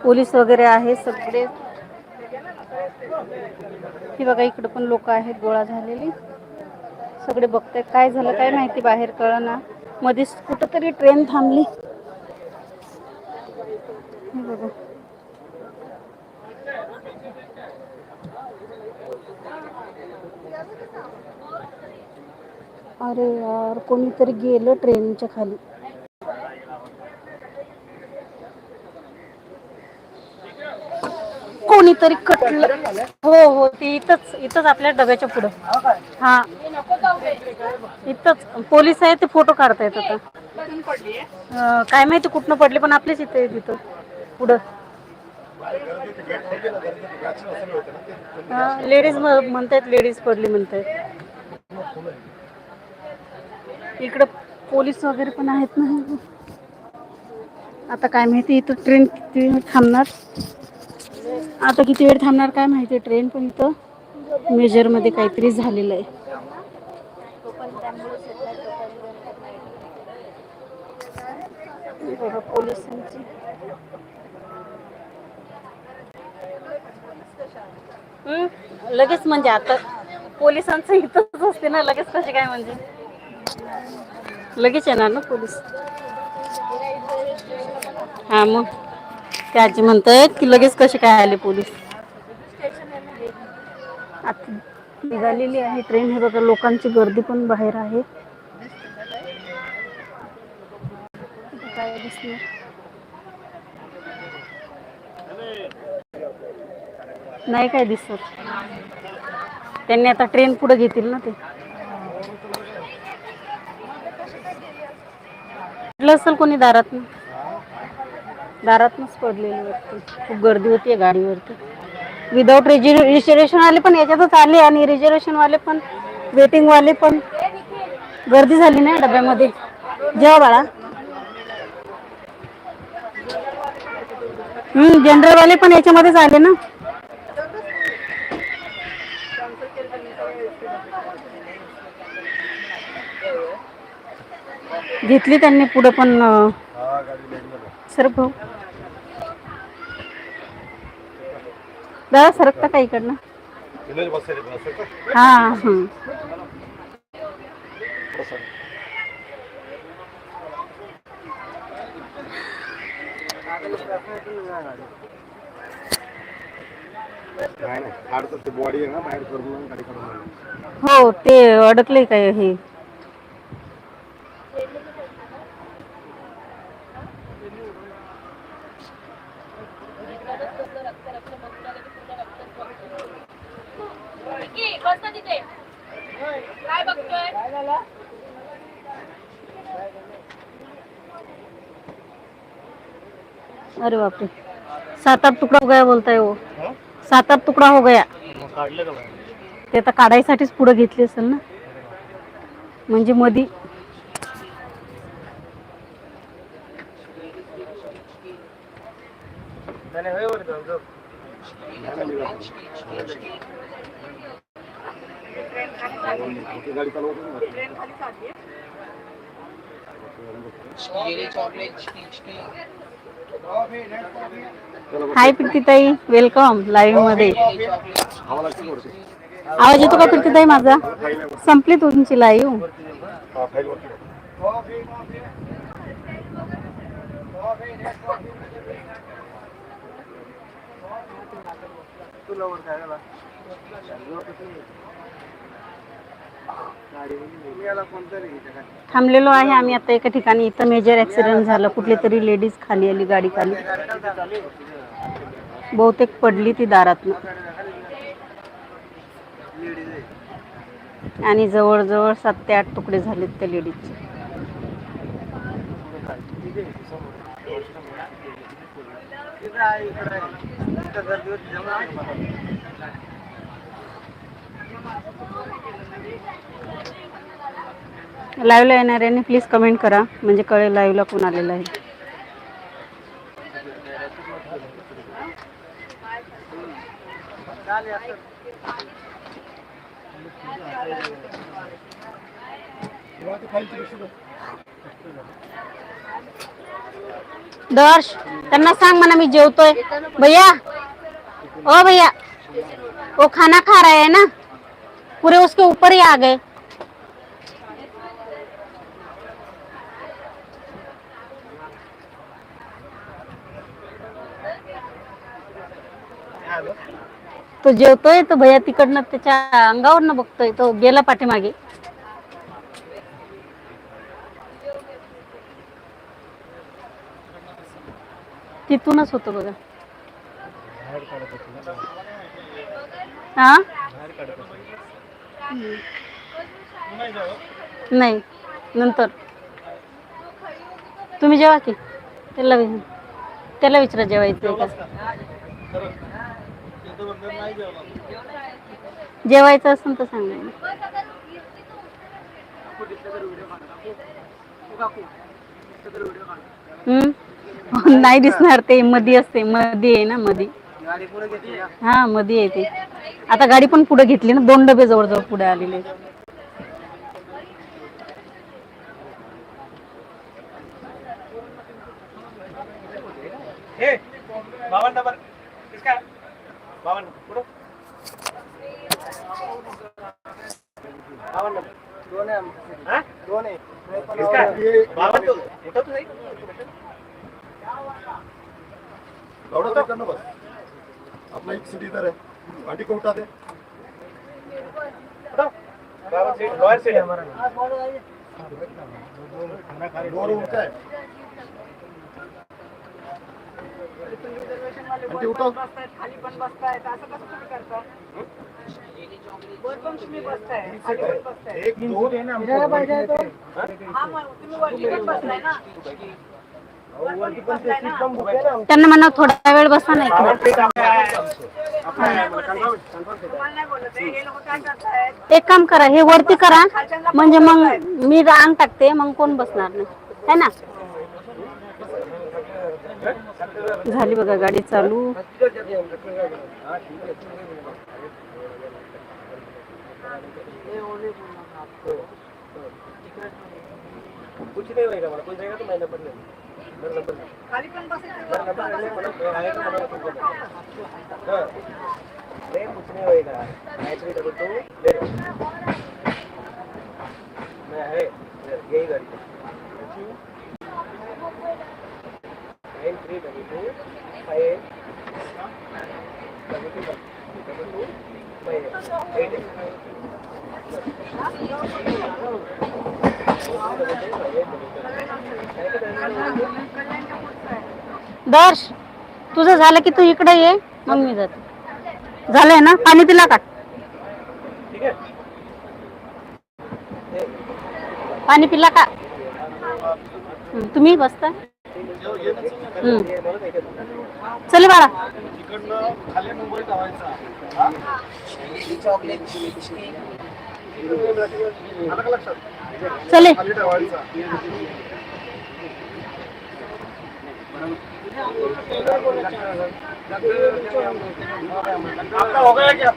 Police वगैरे आहे सगळे. ही बघा इकडे पण लोक आहेत गोळा झालेली. सगळे बघताय काय झालं काय माहिती बाहेर कळ ना मध्येच कुठंतरी ट्रेन थांबली. बघा. अरे यार कोणीतरी गेलं ट्रेनच्या खाली. तरी कटलं. हो हो ते इथंच इथंच आपल्या डब्याच्या पुढं. हा. इथंच. पोलीस आहे ते फोटो काढतायत आता. काय माहिती कुठनं पडले पण आपलेच इथे तिथं पुढं. लेडीज म्हणतायत लेडीज पडली म्हणतायत. इकडं पोलीस वगैरे पण आहेत ना. आता काय माहिती इथं ट्रेन किती थांबणार. आता किती वेळ थांबणार काय माहिती ट्रेन पण इथं मेजरमध्ये काहीतरी झालेलं आहे. पोलिसांची. लगेच म्हणजे आता पोलिसांचं इथंच असते ना लगेच कसे काय म्हणजे? लगेच येणार ना पोलीस? हा मग. ते आजी म्हणतायत की लगेच कसे काय आले पोलीस? आता निघालेली आहे ट्रेन. हे बघा लोकांची गर्दी पण बाहेर आहे. काय दिसणार नाही काय दिसत. त्यांनी आता ट्रेन पुढे घेतील ना ते. म्हटलं असेल कोणी दारात? दारातनच पडलेली वाटते खूप गर्दी होती गाडीवरती. विदाऊट रिजर्वेशन वाले पण याच्यातच आले आणि रिजर्वेशन वाले पण वेटिंग वाले पण. गर्दी झाली ना डब्यामध्ये. जेव्हा बाळा. हम्म जनरल वाले पण याच्यामध्येच आले ना. घेतली त्यांनी पुढे पण अं, सर भाऊ. दादा सरकता का इकडनं? हा हा. आणली. हो ते अडकले काय हे? काय बघतोय? अरे बापरे. सात आठ तुकडा हो गया बोलताय हो. सात आठ तुकडा हो गया. ते आता काढायसाठीच पुढे घेतली असेल ना? म्हणजे मधी ती गाडी चालवत होती ना. चला बघ. हाय प्रीतीताई वेलकम लाईव्हमध्ये? आवाज येतो का प्रीतीताई माझा संपली तुमची लाईव्ह. थांबलेलो आहे आम्ही आता एका ठिकाणी. इथं मेजर ऍक्सिडेंट झालं. कुठली तरी लेडीज खाली आली गाडी खाली. बहुतेक पडली ती दारातनं. आणि जवळजवळ सात ते आठ तुकडे झालेत त्या लेडीजचे लाईव्हला येणाऱ्यांनी प्लीज कमेंट करा. म्हणजे कळेल लाईव्हला कोण आलेलं आहे. दर्श त्यांना सांग म्हणा मी जेवतोय. भैया ओ भैया, वो खाना खा रहे हैं ना? पूरे उसके ऊपर ही आ गए। तो जेवतोय तो भैया तिकडनं त्याच्या अंगावरनं बघतोय तो गेला पाठीमागे. तिथूनच होतो बघा. हा नाही नंतर. तुम्ही जेवा की त्याला त्याला विचारा जेवायचं का? जेवायचं असेल तर सांगा नाही दिसणार ते मधी असते मधी आहे ना मधी. हा मधी आहे ते. आता गाडी पण पुढे घेतली ना दोन डबे जवळजवळ पुढे आलेले. हे बावन नंबर किसका बावन पुढं बावन नंबर दोन आहे हा दोन आहे किसका बावन तो उठा तो नाही एवढं काय करणं बस आपला एक सीट इधर है। गाड़ी को उठा दे। उठा। बावन सीट लोअर सीट है हमारा। डोर उठा है। आंटी उठो। एक दोन आहे ना वरती पण ते सीट कम बुक आहे ना। त्यांना म्हणा थोडा वेळ बसा नाही इकडे. एक काम करा हे वरती करा म्हणजे मग मी रांग टाकते मग कोण बसणार नाही. है ना? झाली बघा गाडी चालू. कुछ नहीं होएगा मला कोई जाएगा तो मैं नंबर मेरा नंबर ले मेरा नंबर ले मतलब मैं आएगा तो मैं तुमको दूंगा। हाँ नहीं कुछ नहीं होएगा एक्चुअली डबल टू ले लो मैं है यही गाड़ी nine three double two five double two double two five eight दर्श तुझं झालं की तू इकडे ये मग मी जाते. झालंय ना? पाणी पिला का? पाणी पिला का? हं, तुम्ही बसता. हं. ये बाळा. चले. खाली आपका हो गया क्या?